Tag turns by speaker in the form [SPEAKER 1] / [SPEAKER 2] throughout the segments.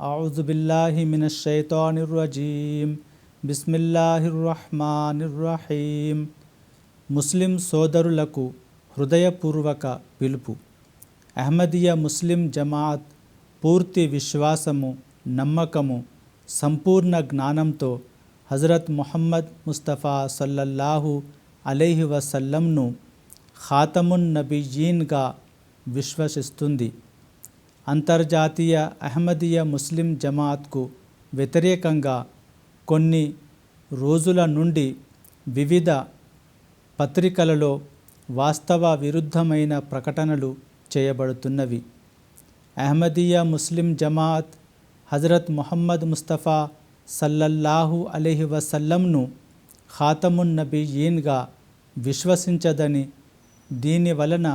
[SPEAKER 1] أعوذ بالله من الشيطان الرجيم بسم الله الرحمن الرحيم ముస్లిం సోదరులకు హృదయపూర్వక పిలుపు అహ్మదియా ముస్లిం జమాత్ పూర్తి విశ్వాసము నమ్మకము సంపూర్ణ జ్ఞానంతో హజరత్ ముహమ్మద్ ముస్తఫా సల్లల్లాహు అలైహి వసల్లంను ఖాతమున్ నబీయీన్గా విశ్వసిస్తుంది అంతర్జాతీయ అహ్మదీయ ముస్లిం జమాత్కు వ్యతిరేకంగా కొన్ని రోజుల నుండి వివిధ పత్రికలలో వాస్తవ విరుద్ధమైన ప్రకటనలు చేయబడుతున్నవి. అహ్మదీయ ముస్లిం జమాత్ హజరత్ ముహమ్మద్ ముస్తఫా సల్లల్లాహు అలీహి వసల్లంను ఖాతమున్ నబీయీన్గా విశ్వసించదని దీని వలన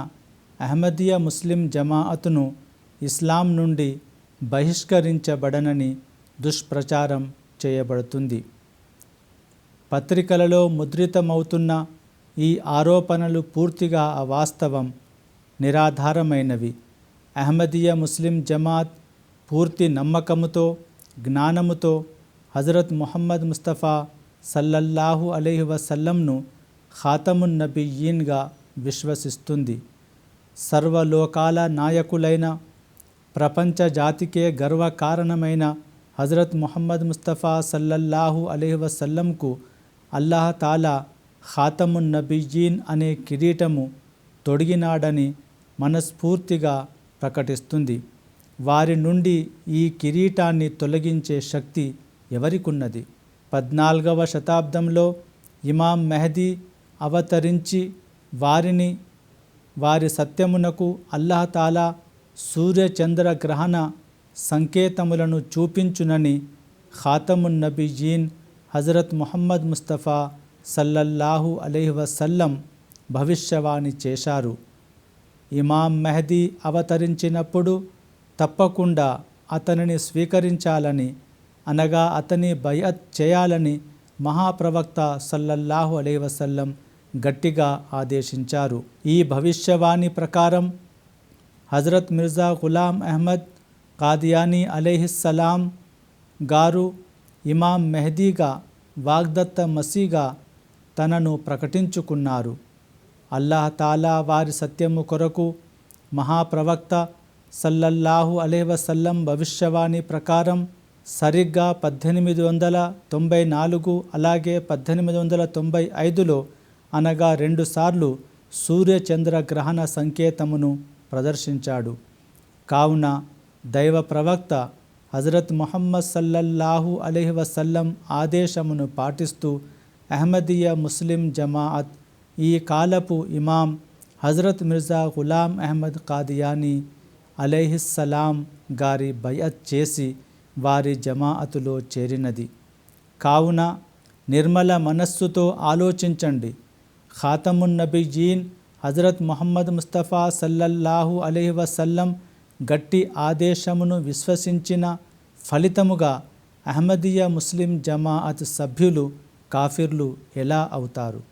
[SPEAKER 1] అహ్మదీయ ముస్లిం జమాఅతును ఇస్లాం నుండి బహిష్కరించబడనని దుష్ప్రచారం చేయబడుతుంది. పత్రికలలో ముద్రితమవుతున్న ఈ ఆరోపణలు పూర్తిగా అవాస్తవం నిరాధారమైనవి. అహ్మదీయ ముస్లిం జమాత్ పూర్తి నమ్మకముతో జ్ఞానముతో హజరత్ ముహమ్మద్ ముస్తఫా సల్లల్లాహు అలీహి వసల్లంను ఖాతమున్ నబీయీన్గా విశ్వసిస్తుంది. సర్వలోకాల నాయకులైన ప్రపంచ జాతికే గర్వకారణమైన హజరత్ ముహమ్మద్ ముస్తఫా సల్లల్లాహు అలీ వసల్లంకు అల్లాహ్ తాలా ఖాతమున్ నబీజీన్ అనే కిరీటము తొడిగినాడని మనస్ఫూర్తిగా ప్రకటిస్తుంది. వారి నుండి ఈ కిరీటాన్ని తొలగించే శక్తి ఎవరికున్నది? పద్నాలుగవ శతాబ్దంలో ఇమాం మెహదీ అవతరించి వారిని వారి సత్యమునకు అల్లాహతాలా సూర్యచంద్ర గ్రహణ సంకేతములను చూపించునని ఖాతమున్ నబీయీన్ హజరత్ ముహమ్మద్ ముస్తఫా సల్లల్లాహు అలైహి వసల్లం భవిష్యవాణి చేశారు. ఇమాం మెహదీ అవతరించినప్పుడు తప్పకుండా అతనిని స్వీకరించాలని అనగా అతని బయత్ చేయాలని మహాప్రవక్త సల్లల్లాహు అలైవసల్లం గట్టిగా ఆదేశించారు. ఈ భవిష్యవాణి ప్రకారం హజరత్ మిర్జా గులాం అహ్మద్ కాదియానీ అలైహిస్సలాం గారు ఇమాం మెహదీగా వాగ్దత్త మసీగా తనను ప్రకటించుకున్నారు. అల్లాహ్ తాలా వారి సత్యము కొరకు మహాప్రవక్త సల్లల్లాహు అలేవసల్లం భవిష్యవాణి ప్రకారం సరిగ్గా పద్దెనిమిది వందల తొంభై నాలుగు అలాగే పద్దెనిమిది వందల తొంభై ఐదులో అనగా రెండుసార్లు సూర్యచంద్ర గ్రహణ సంకేతమును ప్రదర్శించాడు. కావున దైవ ప్రవక్త హజరత్ ముహమ్మద్ సల్లల్లాహు అలైహి వసల్లం ఆదేశమును పాటిస్తూ అహ్మదీయ ముస్లిం జమాఅత్ ఈ కాలపు ఇమాం హజరత్ మిర్జా గులాం అహ్మద్ కాదియానీ అలైహిస్సలాం గారి బయత్ చేసి వారి జమాఅతులో చేరినది. కావున నిర్మల మనస్సుతో ఆలోచించండి. ఖాతమున్నబీజీన్ హజరత్ ముహమ్మద్ ముస్తఫా సల్లల్లాహు అలహి వసల్లం గట్టి ఆదేశమును విశ్వసించిన ఫలితముగా అహ్మదీయ ముస్లిం జమాఅత్ సభ్యులు కాఫిర్లు ఎలా అవుతారు?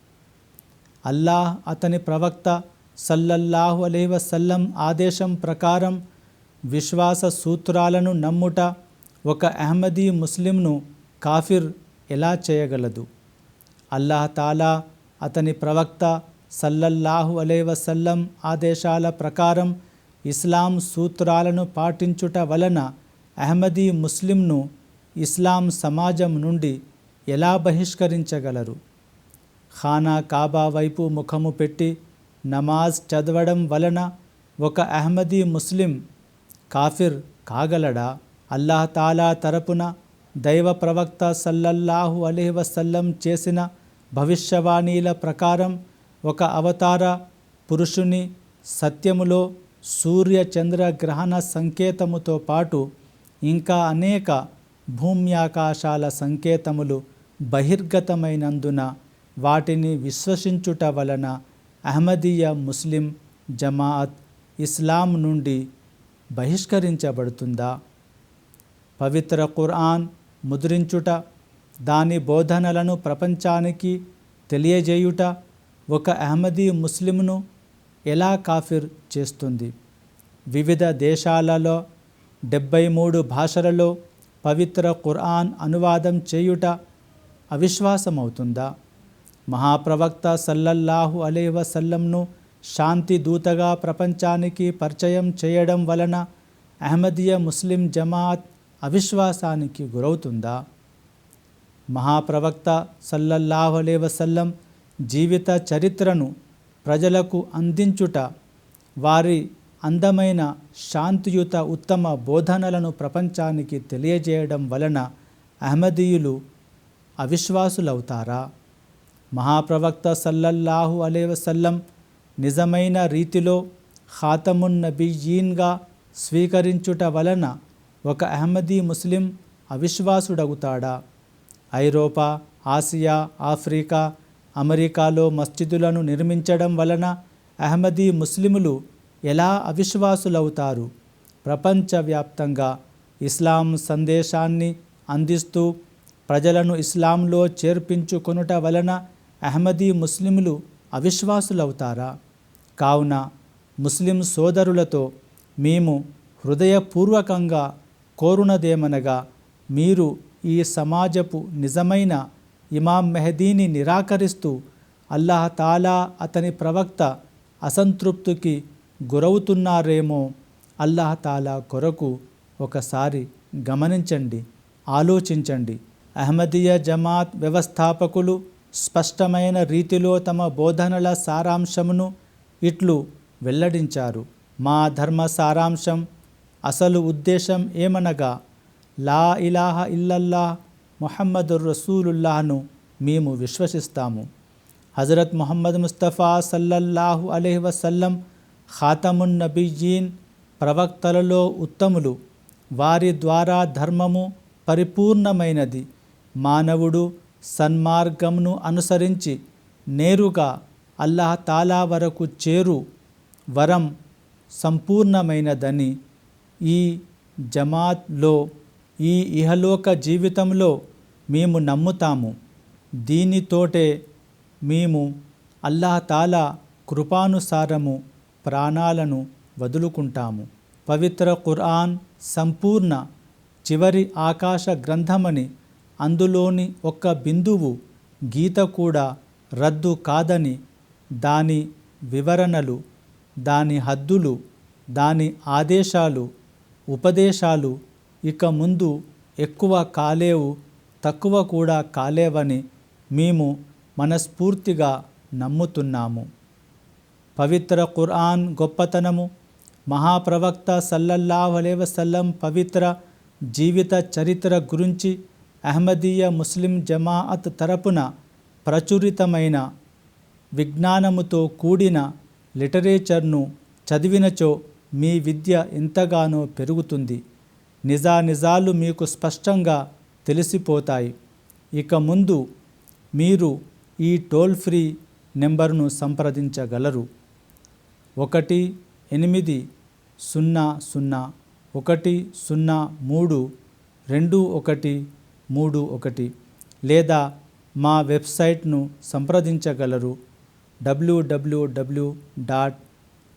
[SPEAKER 1] అల్లాహ్ అతని ప్రవక్త సల్లల్లాహు అలహి వసల్లం ఆదేశం ప్రకారం విశ్వాస సూత్రాలను నమ్ముట ఒక అహ్మదీ ముస్లింను కాఫిర్ ఎలా చేయగలదు? అల్లాహ్ తాలా అతని ప్రవక్త సల్లల్లాహు అలైహి వసల్లం ఆదేశాల ప్రకారం ఇస్లాం సూత్రాలను పాటించుట వలన అహ్మదీ ముస్లింను ఇస్లాం సమాజం నుండి ఎలా బహిష్కరించగలరు? ఖానా కాబా వైపు ముఖము పెట్టి నమాజ్ చదవడం వలన ఒక అహ్మదీ ముస్లిం కాఫిర్ కాగలడా? అల్లాహ్ తాలా తరపున దైవ ప్రవక్త సల్లల్లాహు అలీ వసల్లం చేసిన భవిష్యవాణీల ప్రకారం ఒక అవతార పురుషుని సత్యములో సూర్య చంద్ర గ్రహణ సంకేతముతో పాటు ఇంకా అనేక భూమ్యాకాశాల సంకేతములు బహిర్గతమైనందున వాటిని విశ్వసించుట వలన అహ్మదీయ ముస్లిం జమాత్ ఇస్లాం నుండి బహిష్కరించబడుతుందా? పవిత్ర ఖురాన్ ముద్రించుట దాని బోధనలను ప్రపంచానికి తెలియజేయుట ఒక అహ్మదీ ముస్లింను ఎలా కాఫిర్ చేస్తుంది? వివిధ దేశాలలో డెబ్బై మూడు భాషలలో పవిత్ర ఖురాన్ అనువాదం చేయుట అవిశ్వాసమవుతుందా? మహాప్రవక్త సల్లల్లాహు అలై వసల్లంను శాంతి దూతగా ప్రపంచానికి పరిచయం చేయడం వలన అహ్మదీయ ముస్లిం జమాత్ అవిశ్వాసానికి గురవుతుందా? మహాప్రవక్త సల్లల్లాహు అలై వసల్లం జీవిత చరిత్రను ప్రజలకు అందించుట వారి అందమైన శాంతియుత ఉత్తమ బోధనలను ప్రపంచానికి తెలియజేయడం వలన అహ్మదీయులు అవిశ్వాసులవుతారా? మహాప్రవక్త సల్లల్లాహు అలేవసల్లం నిజమైన రీతిలో ఖాతమున్నబీయీన్గా స్వీకరించుట వలన ఒక అహ్మదీ ముస్లిం అవిశ్వాసుడగుతాడా? ఐరోపా ఆసియా ఆఫ్రికా అమెరికాలో మస్జిదులను నిర్మించడం వలన అహ్మదీ ముస్లిములు ఎలా అవిశ్వాసులవుతారు? ప్రపంచవ్యాప్తంగా ఇస్లాం సందేశాన్ని అందిస్తూ ప్రజలను ఇస్లాంలో చేర్పించుకొనుట వలన అహ్మదీ ముస్లిములు అవిశ్వాసులవుతారా? కావున ముస్లిం సోదరులతో మేము హృదయపూర్వకంగా కోరునదేమనగా మీరు ఈ సమాజపు నిజమైన ఇమాం మెహదీని నిరాకరిస్తూ అల్లాహ్ తాలా అతని ప్రవక్త అసంతృప్తికి గురవుతున్నారేమో అల్లాహ్ తాలా కొరకు ఒకసారి గమనించండి ఆలోచించండి. అహ్మదీయ జమాత్ వ్యవస్థాపకులు స్పష్టమైన రీతిలో తమ బోధనల సారాంశమును ఇట్లు వెల్లడించారు. మా ధర్మ సారాంశం అసలు ఉద్దేశం ఏమనగా లా ఇలాహ ఇల్లల్లా మొహమ్మదుర్ రసూలుల్లాహను మేము విశ్వసిస్తాము. హజరత్ మొహమ్మద్ ముస్తఫా సల్లల్లాహు అలైహి వసల్లం ఖాతమున్ నబీజీన్ ప్రవక్తలలో ఉత్తములు. వారి ద్వారా ధర్మము పరిపూర్ణమైనది. మానవుడు సన్మార్గంను అనుసరించి నేరుగా అల్లాహ్ తాలా వరకు చేరు వరం సంపూర్ణమైనదని ఈ జమాత్లో ఈ ఇహలోక జీవితంలో మేము నమ్ముతాము. దీనితోటే మేము అల్లాహ్ తాలా కృపానుసారము ప్రాణాలను వదులుకుంటాము. పవిత్ర ఖురాన్ సంపూర్ణ చివరి ఆకాశ గ్రంథమని అందులోని ఒక్క బిందువు గీత కూడా రద్దు కాదని దాని వివరణలు దాని హద్దులు దాని ఆదేశాలు ఉపదేశాలు ఇక ముందు ఎక్కువ కాలేవు తక్కువ కూడా కాలేవని మేము మనస్ఫూర్తిగా నమ్ముతున్నాము. పవిత్ర ఖురాన్ గొప్పతనము మహాప్రవక్త సల్లల్లాహు పవిత్ర జీవిత చరిత్ర గురించి అహ్మదీయ ముస్లిం జమాఅత్ తరపున ప్రచురితమైన విజ్ఞానముతో కూడిన లిటరేచర్ను చదివినచో మీ విద్య ఎంతగానో పెరుగుతుంది. నిజానిజాలు మీకు స్పష్టంగా తెలిసిపోతాయి. ఇక ముందు మీరు ఈ టోల్ ఫ్రీ నెంబర్ను సంప్రదించగలరు. ఒకటి ఎనిమిది సున్నా సున్నా ఒకటి సున్నా మూడు రెండు ఒకటి మూడు ఒకటి లేదా మా వెబ్సైట్ను సంప్రదించగలరు. W W W dot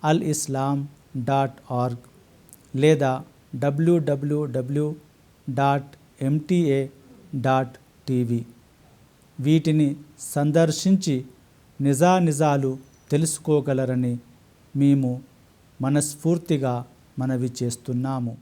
[SPEAKER 1] Al Islam dot org లేదా W W W dot MTA dot TV వీటిని సందర్శించి నిజానిజాలు తెలుసుకోగలరని మేము మనస్ఫూర్తిగా మనవి చేస్తున్నాము.